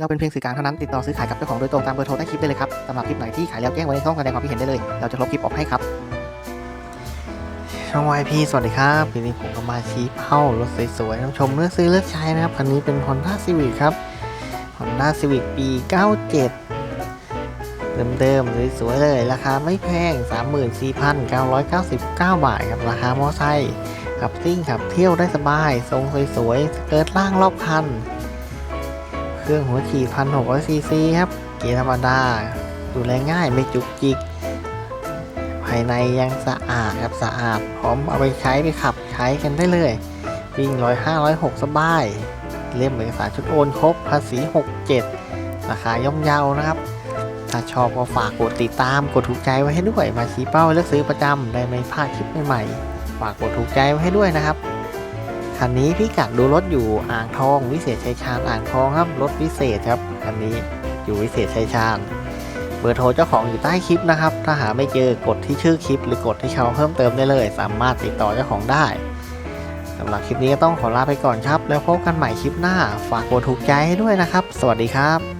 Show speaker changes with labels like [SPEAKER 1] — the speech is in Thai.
[SPEAKER 1] เราเป็นเพียงสื่อกลางเท่านั้นติดต่อซื้อขายกับเจ้าของโดยตรงตามเบอร์โทรใต้คลิปได้เลยครับสำหรับคลิปไหนที่ขายแล้วแจ้งไว้ในช่องแสดงความคิดเห็นได้เลย เราจะลบคลิปออกให้ครับ ช่องวายพีสวัสดีครับวันนี้ผมก็มาชี้เป้ารถสวยๆนผู้ชมเลือกซื้อเลือกใช้นะครับคันนี้เป็น Honda Civic ครับ Honda Civic ปี 97 เดิมๆสวยๆเลย ราคาไม่แพง 34,999 บาทครับราคามอไซค์ขับซิ่งขับเที่ยวได้สบาย ทรงสวยๆ เกิร์ตล่างรอบคัน เครื่องหัวฉีด1,600ซีซีครับ เกียร์ธรรมดา ดูแลง่ายไม่จุกจิก ภายในยังสะอาดครับสะอาด พร้อมเอาไปใช้ไปขับใช้กันได้เลยวิ่งร้อยห้าร้อยหกสบาย เล่มเอกสารชุดโอนครบภาษี 67 ราคาย่อมเยานะครับ ถ้าชอบก็ฝากกดติดตามกดถูกใจไว้ให้ด้วย มาชี้เป้าเลือกซื้อประจำได้ไม่พลาดคลิปใหม่ๆฝากกดถูกใจไว้ให้ด้วยนะครับ คันนี้พี่กัดดูรถอยู่อ่างทอง วิเศษชัยชาญอ่างทองครับรถวิเศษครับคันนี้อยู่วิเศษชัยชาญเบอร์โทรเจ้าของอยู่ใต้คลิปนะครับ ถ้าหาไม่เจอกดที่ชื่อคลิป หรือกดที่เขาเพิ่มเติมได้เลย สามารถติดต่อเจ้าของได้สำหรับคลิปนี้ก็ต้องขอลาไปก่อนครับ แล้วพบกันใหม่คลิปหน้า ฝากกดถูกใจให้ด้วยนะครับ สวัสดีครับ